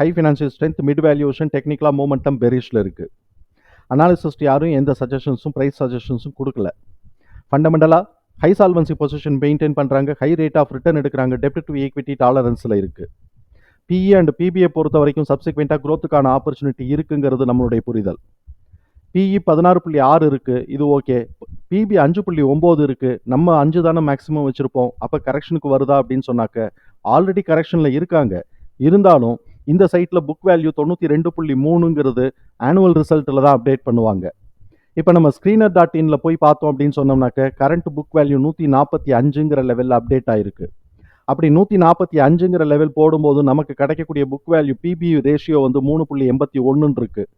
High financial strength mid valuation டெக்னிக்கலாக momentum பெரிஷில் இருக்குது அனாலிசிஸ்ட் யாரும் எந்த சஜஷன்ஸும் ப்ரைஸ் சஜஷன்ஸும் கொடுக்கல. ஃபண்டமெண்டலாக ஹை சால்வன்சி பொசிஷன் மெயின்டைன் பண்ணுறாங்க ஹை ரேட் ஆஃப் ரிட்டர்ன் எடுக்கிறாங்க. டெப்ட் டு ஈக்விட்டி டாலரன்ஸில் இருக்குது பிஇ அண்ட் பிபிஐ பொறுத்த வரைக்கும் சப்சிக்வெண்ட்டாக க்ரோத்துக்கான ஆப்பர்ச்சுனிட்டி இருக்குங்கிறது நம்மளுடைய புரிதல். பிஇ பதினாறு புள்ளி ஆறு இருக்குது இது ஓகே பிபி அஞ்சு புள்ளி ஒம்பது இருக்குது நம்ம அஞ்சு தானே மேக்ஸிமம் வச்சுருப்போம். அப்போ கரெக்ஷனுக்கு வருதா அப்படின்னு சொன்னாக்க ஆல்ரெடி கரெக்ஷனில் இருக்காங்க. இருந்தாலும் இந்த சைட்டில் புக் வேல்யூ தொண்ணூற்றி ரெண்டு புள்ளி மூணுங்கிறது ஆனுவல் ரிசல்ட்டில் தான் அப்டேட் பண்ணுவாங்க. இப்போ நம்ம ஸ்க்ரீனர் டாட் இனில் போய் பார்த்தோம் அப்படின்னு சொன்னோம்னாக்க கரண்ட் புக் வேல்யூ நூற்றி நாற்பத்தி அஞ்சுங்கிற லெவலில் அப்டேட் ஆயிருக்கு. அப்படி நூற்றி நாற்பத்தி அஞ்சுங்கிற லெவல் போடும்போது நமக்கு கிடைக்கக்கூடிய புக் வேல்யூ பிபி ரேஷியோ வந்து மூணு புள்ளி எண்பத்தி ஒன்றுன்னு இருக்குது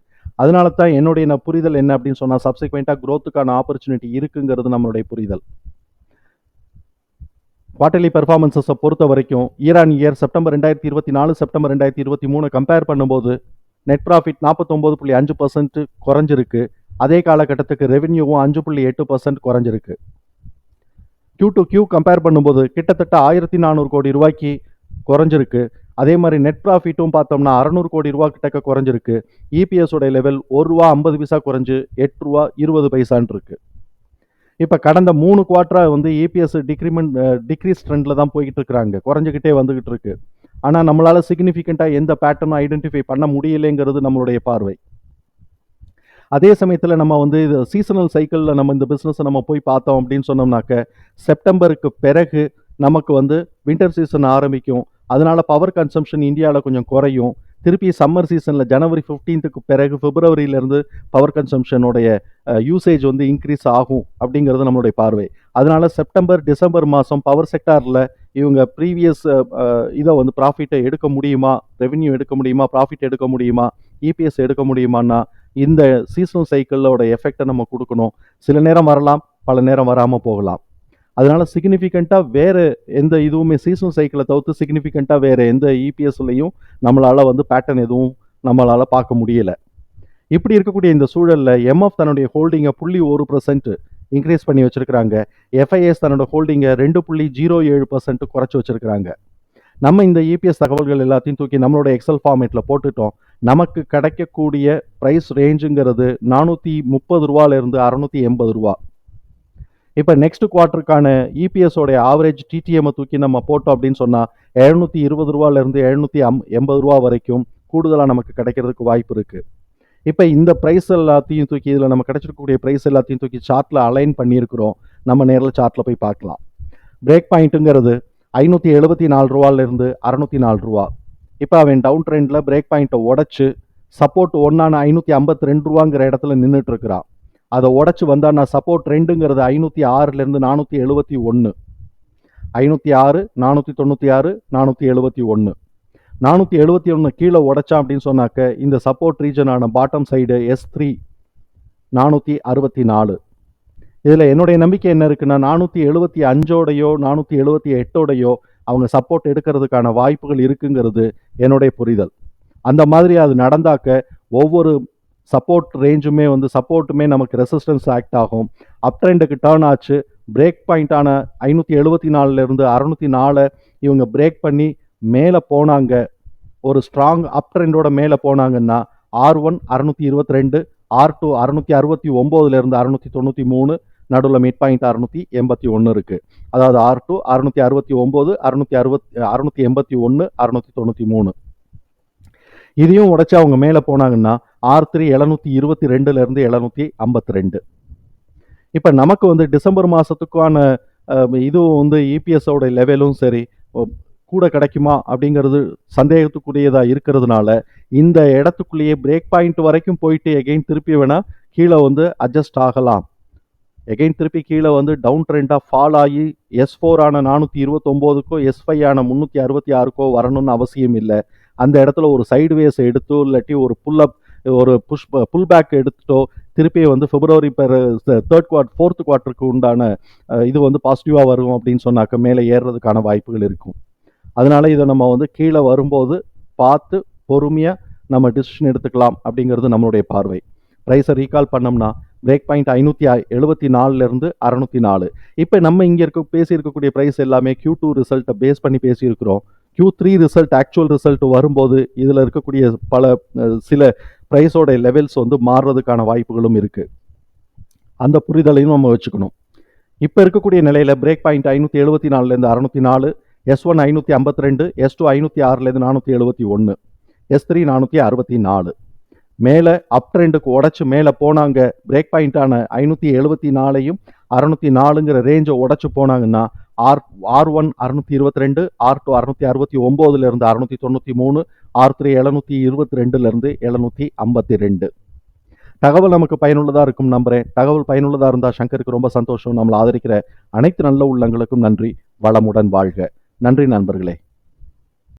அதனால தான் என்னுடைய நான் புரிதல் என்ன அப்படின்னு சொன்னால் சப்சிக்வெண்ட்டாக க்ரோத்துக்கான ஆப்பர்ச்சுனிட்டி இருக்குங்கிறது நம்மளுடைய புரிதல். குவார்டர்லி பெர்ஃபார்மன்ஸஸை பொறுத்த வரைக்கும் இயர் ஆன் இயர் செப்டம்பர் ரெண்டாயிரத்தி இருபத்தி நாலு செப்டம்பர் ரெண்டாயிரத்தி இருபத்தி மூணு கம்பேர் பண்ணும்போது நெட் ப்ராஃபிட் நாற்பத்தொம்போது புள்ளி அஞ்சு பர்சன்ட் குறைஞ்சிருக்கு. அதே காலகட்டத்துக்கு ரெவென்யூவும் அஞ்சு புள்ளி எட்டு பர்சன்ட் குறைஞ்சிருக்கு. கியூ டு கியூ கம்பேர் பண்ணும்போது கிட்டத்தட்ட ஆயிரத்தி நானூறு கோடி ரூபாய்க்கு குறைஞ்சிருக்கு. அதே மாதிரி நெட் ப்ராஃபிட்டும் பார்த்தோம்னா அறநூறு கோடி ரூபா கிட்டக்க குறைஞ்சிருக்கு. இபிஎஸ் உடைய லெவல் ஒரு ரூபா ஐம்பது பைசா குறைஞ்சு எட்டு ரூபா இருபது பைசான் இருக்குது இப்போ கடந்த மூணு குவார்ட்டராக வந்து இபிஎஸ் டிக்ரிமெண்ட் டிக்ரீஸ் ட்ரெண்டில் தான் போய்கிட்டு இருக்கிறாங்க. குறைஞ்சிக்கிட்டே வந்துகிட்டு இருக்கு. ஆனால் நம்மளால் சிக்னிஃபிகண்ட்டாக எந்த பேட்டர்னும் ஐடென்டிஃபை பண்ண முடியலைங்கிறது நம்மளுடைய பார்வை. அதே சமயத்தில் நம்ம வந்து இது சீசனல் சைக்கிளில் நம்ம இந்த பிஸ்னஸை நம்ம போய் பார்த்தோம் அப்படின்னு சொன்னோம்னாக்க செப்டம்பருக்கு பிறகு நமக்கு வந்து வின்டர் சீசன் ஆரம்பிக்கும். அதனால் பவர் கன்சம்ஷன் இந்தியாவில் கொஞ்சம் குறையும். திருப்பி சம்மர் சீசனில் ஜனவரி ஃபிஃப்டீன்த்துக்கு பிறகு பிப்ரவரியிலேருந்து பவர் கன்சம்ஷனுடைய யூசேஜ் வந்து இன்க்ரீஸ் ஆகும் அப்படிங்கிறது நம்மளுடைய பார்வை. அதனால் செப்டம்பர் டிசம்பர் மாதம் பவர் செக்டாரில் இவங்க ப்ரீவியஸ் இதை வந்து ப்ராஃபிட்டை எடுக்க முடியுமா? ரெவென்யூ எடுக்க முடியுமா? ப்ராஃபிட் எடுக்க முடியுமா? இபிஎஸ் எடுக்க முடியுமான்னா இந்த சீசனல் சைக்கிளோட எஃபெக்டை நம்ம கொடுக்கணும். சில நேரம் வரலாம் பல நேரம் வராமல் போகலாம். அதனால சிக்னிஃபிகண்ட்டாக வேறு எந்த இதுவுமே சீசன் சைக்கிளை தவிர்த்து சிக்னிஃபிகண்ட்டாக வேறு எந்த இபிஎஸ்லையும் நம்மளால் வந்து பேட்டர்ன் எதுவும் நம்மளால் பார்க்க முடியலை. இப்படி இருக்கக்கூடிய இந்த சூழலில் எம்எஃப் தன்னுடைய ஹோல்டிங்கை புள்ளி ஒரு பர்சன்ட் இன்க்ரீஸ் பண்ணி வச்சுருக்கிறாங்க. எஃப்ஐஎஸ் தன்னோட ஹோல்டிங்கை ரெண்டு புள்ளி ஜீரோ ஏழு பர்சன்ட் குறைச்சி வச்சுருக்கிறாங்க. நம்ம இந்த இபிஎஸ் தகவல்கள் எல்லாத்தையும் தூக்கி நம்மளோட எக்ஸல் ஃபார்மேட்டில் போட்டுட்டோம். நமக்கு கிடைக்கக்கூடிய ப்ரைஸ் ரேஞ்சுங்கிறது நானூற்றி முப்பது ரூபாலேருந்து அறநூற்றி எண்பது ரூபா. இப்போ நெக்ஸ்ட் குவார்ட்டருக்கான இபிஎஸோடைய ஆவரேஜ் டிடிஎம்மை தூக்கி நம்ம போட்டோம் அப்படின்னு சொன்னால் எழுநூற்றி இருபது ரூபாலேருந்து எழுநூற்றி அம் எண்பது ரூபா வரைக்கும் கூடுதலாக நமக்கு கிடைக்கிறதுக்கு வாய்ப்பு இருக்குது இப்போ இந்த ப்ரைஸ் எல்லாத்தையும் தூக்கி இதில் நம்ம கிடைச்சிருக்கக்கூடிய ப்ரைஸ் எல்லாத்தையும் தூக்கி சார்ட்டில் அலைன் பண்ணியிருக்கிறோம். நம்ம நேரில் சார்ட்டில் போய் பார்க்கலாம். பிரேக் பாயிண்ட்டுங்கிறது ஐநூற்றி எழுபத்தி நாலு ரூபாலேருந்து அறநூற்றி நாலு ரூபா. இப்போ அவன் டவுன் ட்ரெண்டில் பிரேக் பாயிண்ட்டை உடச்சி சப்போர்ட் ஒன்றான ஐநூற்றி ஐம்பத்தி ரெண்டு ரூபாங்கிற இடத்துல நின்றுட்டு இருக்கிறான். அதை உடச்சி வந்தால் நான் சப்போர்ட் ரெண்டுங்கிறது ஐநூற்றி ஆறுலேருந்து நானூற்றி எழுபத்தி ஒன்று ஐநூற்றி ஆறு நானூற்றி தொண்ணூற்றி ஆறு நானூற்றி எழுபத்தி ஒன்று நானூற்றி எழுபத்தி ஒன்று கீழே உடைச்சான் அப்படின்னு சொன்னாக்க இந்த சப்போர்ட் ரீஜனான பாட்டம் சைடு எஸ் த்ரீ நானூற்றி அறுபத்தி நாலு. இதில் என்னுடைய நம்பிக்கை என்ன இருக்குன்னா நானூற்றி எழுபத்தி அஞ்சோடையோ நானூற்றி எழுபத்தி எட்டோடையோ அவங்க சப்போர்ட் எடுக்கிறதுக்கான வாய்ப்புகள் இருக்குங்கிறது என்னுடைய புரிதல். அந்த மாதிரி அது நடந்தாக்க ஒவ்வொரு சப்போர்ட் ரேஞ்சுமே வந்து சப்போர்ட்டுமே நமக்கு ரெசிஸ்டன்ஸ் ஆக்ட் ஆகும். அப் ட்ரெண்டுக்கு டேர்ன் ஆச்சு. பிரேக் பாயிண்டான ஐநூற்றி எழுபத்தி நாலுலேருந்து அறநூற்றி நாலை இவங்க பிரேக் பண்ணி மேலே போனாங்க. ஒரு ஸ்ட்ராங் அப் ட்ரெண்டோட மேலே போனாங்கன்னா ஆர் ஒன் அறநூற்றி இருபத்தி ரெண்டு ஆர் டூ அறுநூற்றி அறுபத்தி ஒம்போதுலேருந்து அறுநூற்றி தொண்ணூற்றி மூணு நடுவில் மிட் பாயிண்ட் அறுநூற்றி எண்பத்தி ஒன்று இருக்குது அதாவது ஆர் டூ அறுநூற்றி அறுபத்தி ஒம்பது அறுநூற்றி அறுபத் அறுநூற்றி எண்பத்தி ஒன்று அறுநூற்றி தொண்ணூற்றி மூணு. இதையும் உடச்சி அவங்க மேலே போனாங்கன்னா ஆர் த்ரீ எழுநூற்றி இருபத்தி ரெண்டுலேருந்து எழுநூற்றி ஐம்பத்தி ரெண்டு. இப்போ நமக்கு வந்து டிசம்பர் மாதத்துக்கான இதுவும் வந்து இபிஎஸோட லெவலும் சரி கூட கிடைக்குமா அப்படிங்கிறது சந்தேகத்துக்குரியதாக இருக்கிறதுனால இந்த இடத்துக்குள்ளேயே பிரேக் பாயிண்ட் வரைக்கும் போயிட்டு எகெயின் திருப்பி வேணால் கீழே வந்து அட்ஜஸ்ட் ஆகலாம். எகைன் திருப்பி கீழே வந்து டவுன் ட்ரெண்டாக ஃபால் ஆகி எஸ் ஃபோர் ஆன நானூற்றி இருபத்தொம்போதுக்கோ எஸ் ஃபைவ் ஆன முந்நூற்றி அறுபத்தி ஆறுக்கோ வரணும்னு அவசியம் இல்லை. அந்த இடத்துல ஒரு சைடு வேஸ் எடுத்தோ இல்லாட்டி ஒரு புல் அப் ஒரு புஷ் புல் பேக் எடுத்துட்டோ திருப்பி வந்து பிப்ரவரி பெர் தேர்ட் குவார்ட் ஃபோர்த் குவார்ட்டருக்கு உண்டான இது வந்து பாசிட்டிவாக வரும் அப்படின்னு சொன்னாக்க மேலே ஏறுறதுக்கான வாய்ப்புகள் இருக்கும். அதனால இதை நம்ம வந்து கீழே வரும்போது பார்த்து பொறுமையாக நம்ம டிசிஷன் எடுத்துக்கலாம் அப்படிங்கிறது நம்மளுடைய பார்வை. ப்ரைஸை ரீகால் பண்ணோம்னா பிரேக் பாயிண்ட் ஐநூற்றி எழுபத்தி நாலுலேருந்து அறநூற்றி நாலு. இப்போ நம்ம இங்கே இருக்க பேசியிருக்கக்கூடிய ப்ரைஸ் எல்லாமே க்யூ டூ ரிசல்ட்டை பேஸ் பண்ணி பேசியிருக்கிறோம். Q three result actual result வரும்போது இதில் இருக்கக்கூடிய பல சில ப்ரைஸோட லெவல்ஸ் வந்து மாறுறதுக்கான வாய்ப்புகளும் இருக்குது அந்த புரிதலையும் நம்ம வச்சுக்கணும். இப்போ இருக்கக்கூடிய நிலையில் பிரேக் பாயிண்ட் ஐநூற்றி எழுபத்தி நாலுலேருந்து அறநூற்றி நாலு எஸ் ஒன் ஐநூற்றி ஐம்பத்தி ரெண்டு எஸ் டூ ஐநூற்றி ஆறுலேருந்து நானூற்றி எழுபத்தி ஒன்று எஸ் த்ரீ நானூற்றி அறுபத்தி நாலு. மேலே அப் ட்ரெண்டுக்கு உடச்சி மேலே போனாங்க பிரேக் பாயிண்ட்டான ஐநூற்றி எழுபத்தி நாலையும் அறநூற்றி நாலுங்கிற ரேஞ்சை உடச்சி போனாங்கன்னா ஆர் ஆர் ஒன் அறுநூத்தி இருபத்தி ரெண்டு ஆர் டூ அறுநூத்தி அறுபத்தி ஒம்போதுலேருந்து அறுநூத்தி தொண்ணூற்றி மூணு ஆர் த்ரீ எழுநூற்றி இருபத்தி ரெண்டுலேருந்து எழுநூற்றி ஐம்பத்தி ரெண்டு தகவல் நமக்கு பயனுள்ளதாக இருக்கும் நம்புறேன். தகவல் பயனுள்ளதாக இருந்தால் சங்கருக்கு ரொம்ப சந்தோஷம். நம்மளை ஆதரிக்கிற அனைத்து நல்ல உள்ளங்களுக்கும் நன்றி. வளமுடன் வாழ்க. நன்றி நண்பர்களே.